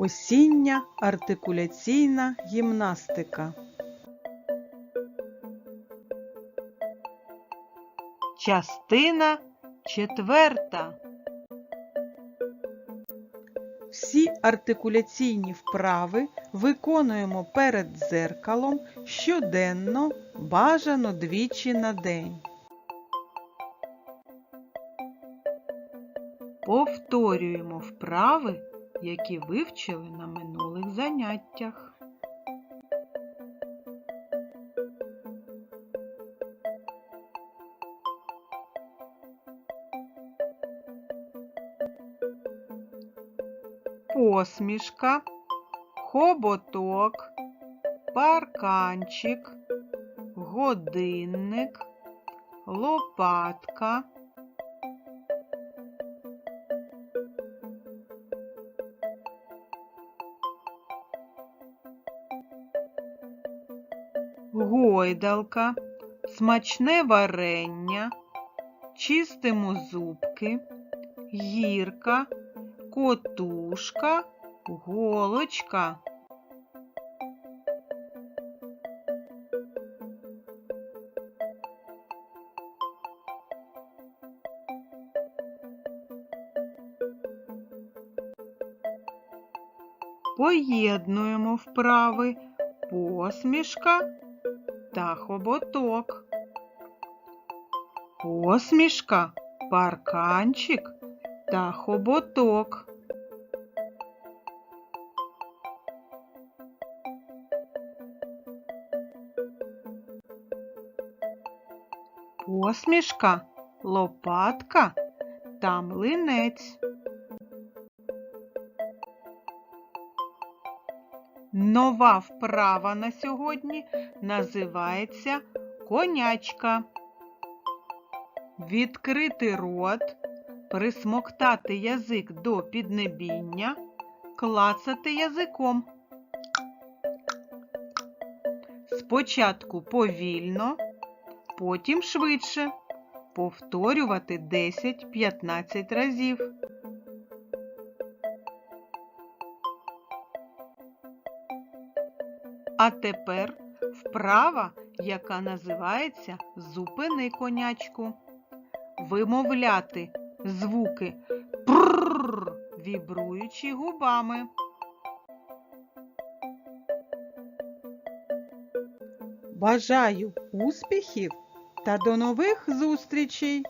Осіння артикуляційна гімнастика. Частина четверта. Всі артикуляційні вправи виконуємо перед дзеркалом щоденно, бажано двічі на день. Повторюємо вправи, які вивчили на минулих заняттях. Посмішка, хоботок, парканчик, годинник, лопатка. Гойдалка, смачне варення, чистимо зубки, гірка, котушка, голочка. Поєднуємо вправи посмішка та хоботок. Посмішка, парканчик та хоботок. Посмішка, лопатка та млинець. Нова вправа на сьогодні називається конячка. Відкрити рот, присмоктати язик до піднебіння, клацати язиком. Спочатку повільно, потім швидше. Повторювати 10-15 разів. А тепер вправа, яка називається Зупини конячку. Вимовляти звуки прррр, вібруючи губами. Бажаю успіхів та до нових зустрічей!